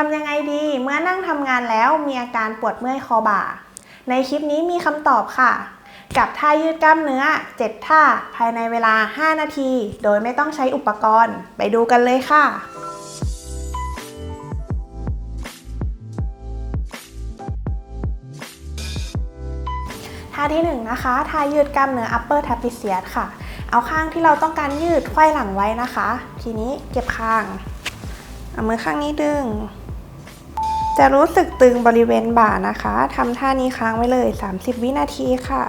ทำยังไงดี เมื่อนั่งทำงานแล้วมีอาการปวดเมื่อยคอบ่า ในคลิปนี้มีคำตอบค่ะ กับท่ายืดกล้ามเนื้อ 7 ท่า ภายในเวลา 5 นาที โดยไม่ต้องใช้อุปกรณ์ ไปดูกันเลยค่ะท่าที่1นงนะคะท่ายืดกล้ามเนื้อ upper trapezius ค่ะ เอาข้างที่เราต้องการยืดไขว้หลังไว้นะคะ ทีนี้เก็บข้าง เอามือข้างนี้ดึง จะรู้สึกตึงบริเวณบ่านะคะทำท่านี้ค้างไว้เลย 30 วินาทีค่ะ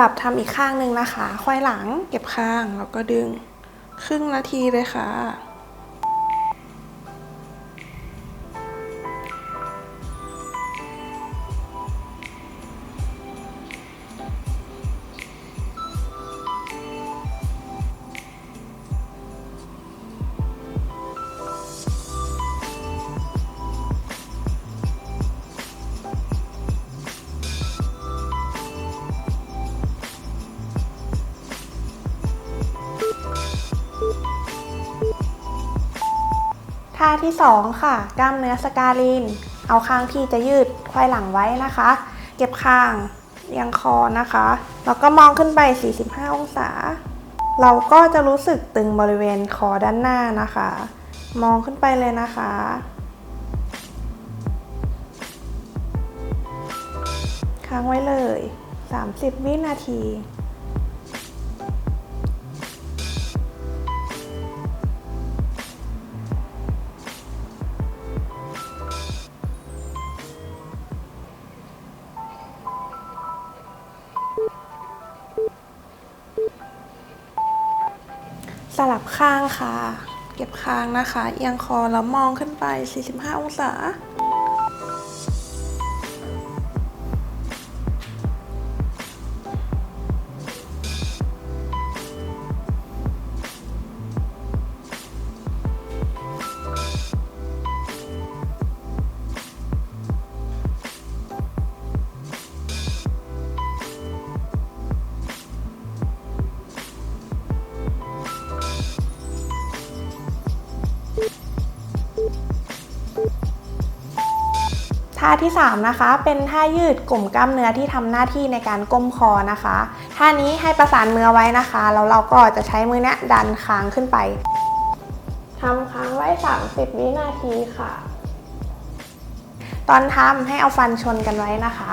ลับทำอีกข้างหนึ่งนะคะ ควายหลังเก็บข้างแล้วก็ดึง ครึ่งนาทีเลยค่ะ ท่าที่ 2 ค่ะ กล้ามเนื้อสกาลิน เอาข้างที่จะยืดควายหลังไว้นะคะ เก็บข้างเอียงคอนะคะ แล้วก็มองขึ้นไป 45 องศา เราก็จะรู้สึกตึงบริเวณคอด้านหน้านะคะ มองขึ้นไปเลยนะคะ ค้างไว้เลย 30 วินาที ลับข้างค่ะ เก็บค้างนะคะ เอียงคอแล้วมองขึ้นไป 45 องศา ท่าที่ 3 นะคะ เป็นท่ายืดกลุ่มกล้ามเนื้อที่ทำหน้าที่ในการก้มคอนะคะท่านี้ให้ประสานมือไว้นะคะแล้วเราก็จะใช้มือเนี้ยดันค้างขึ้นไปทำค้างไว้ 30 วินาทีค่ะ ตอนทำให้เอาฟันชนกันไว้นะคะ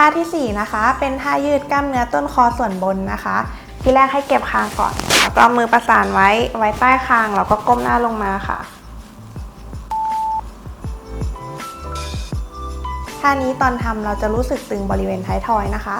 ท่าทีสี่ 4 นะคะ เป็นท่ายืดกล้ามเนื้อต้นคอส่วนบนนะคะ ที่แรกให้เก็บคางก่อน แล้วก็มือประสานไว้ไว้ใต้คาง แล้วก็ก้มหน้าลงมาค่ะ ท่านี้ตอนทำเราจะรู้สึกตึงบริเวณท้ายทอยนะคะ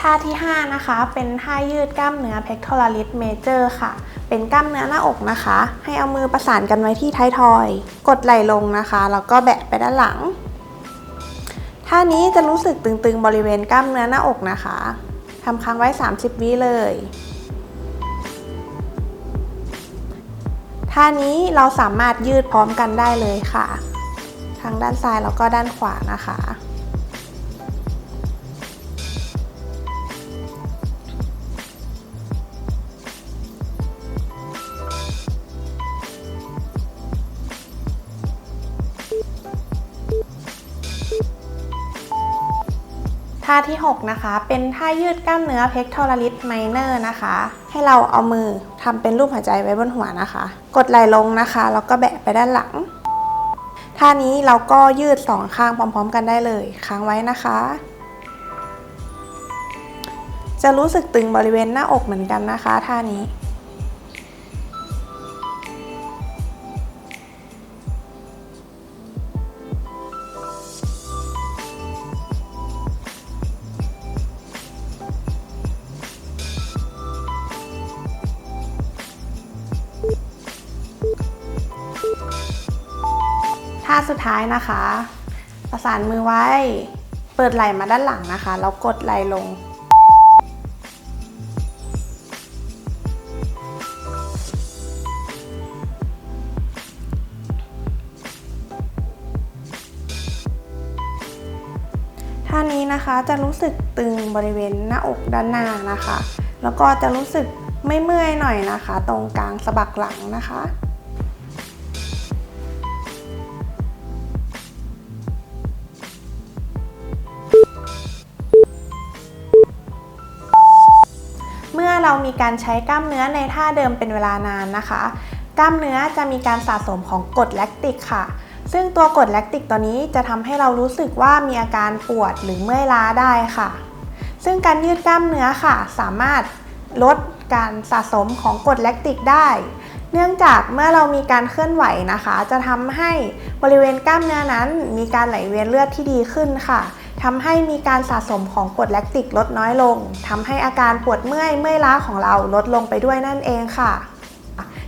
ท่าที่ 5 นะคะ เป็นท่ายืดกล้ามเนื้อ pectoralis major ค่ะ เป็นกล้ามเนื้อหน้าอกนะคะ ให้เอามือประสานกันไว้ที่ท้ายทอย กดไหล่ลงนะคะ แล้วก็แบะไปด้านหลัง ท่านี้จะรู้สึกตึงๆบริเวณกล้ามเนื้อหน้าอกนะคะทำค้างไว้ 30 วิเลย ท่านี้เราสามารถยืดพร้อมกันได้เลยค่ะ ทั้งด้านซ้ายแล้วก็ด้านขวานะคะ ท่าที่ 6 นะคะ เป็นท่ายืดกล้ามเนื้อ pectoralis minor นะคะ ให้เราเอามือทำเป็นรูปหัวใจไว้บนหัวนะคะ กดไหล่ลงนะคะ แล้วก็แบะไปด้านหลัง ท่านี้เราก็ยืดสองข้างพร้อม ๆ กันได้เลยค้างไว้นะคะ จะรู้สึกตึงบริเวณหน้าอกเหมือนกันนะคะ ท่านี้ ท่าสุดท้ายนะคะ ประสานมือไว้ เปิดไหล่มาด้านหลังนะคะ แล้วกดไหล่ลง ท่านี้นะคะจะรู้สึกตึงบริเวณหน้าอกด้านหน้านะคะ แล้วก็จะรู้สึกไม่เมื่อยหน่อยนะคะ ตรงกลางสะบักหลังนะคะ เรามีการใช้กล้ามเนื้อในท่าเดิมเป็นเวลานานนะคะ กล้ามเนื้อจะมีการสะสมของกรดแลคติกค่ะ ซึ่งตัวกรดแลคติกตัวนี้จะทำให้เรารู้สึกว่ามีอาการปวดหรือเมื่อยล้าได้ค่ะ ซึ่งการยืดกล้ามเนื้อค่ะ สามารถลดการสะสมของกรดแลคติกได้ เนื่องจากเมื่อเรามีการเคลื่อนไหวนะคะ จะทำให้บริเวณกล้ามเนื้อนั้น มีการไหลเวียนเลือดที่ดีขึ้นค่ะ ทำให้มีการสะสมของกรดแลคติกลดน้อยลงทำให้อาการปวดเมื่อยเมื่อยล้าของเราลดลงไปด้วยนั่นเองค่ะ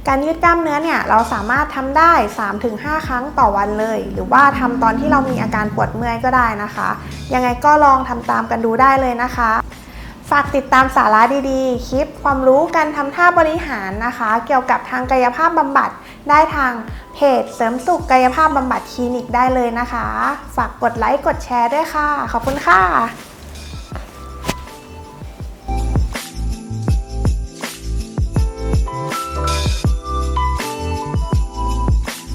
การยืดกล้ามเนื้อเนี่ยเราสามารถทำได้ 3-5 ครั้งต่อวันเลย หรือว่าทำตอนที่เรามีอาการปวดเมื่อยก็ได้นะคะ ยังไงก็ลองทำตามกันดูได้เลยนะคะ ฝากติดตามสาระดีๆ คลิปความรู้การทำท่าบริหารนะคะ เกี่ยวกับทางกายภาพบำบัดได้ทางเพจเสริมสุขกายภาพบำบัดคลินิกได้เลยนะคะ ฝากกดไลค์กดแชร์ด้วยค่ะ ขอบคุณค่ะ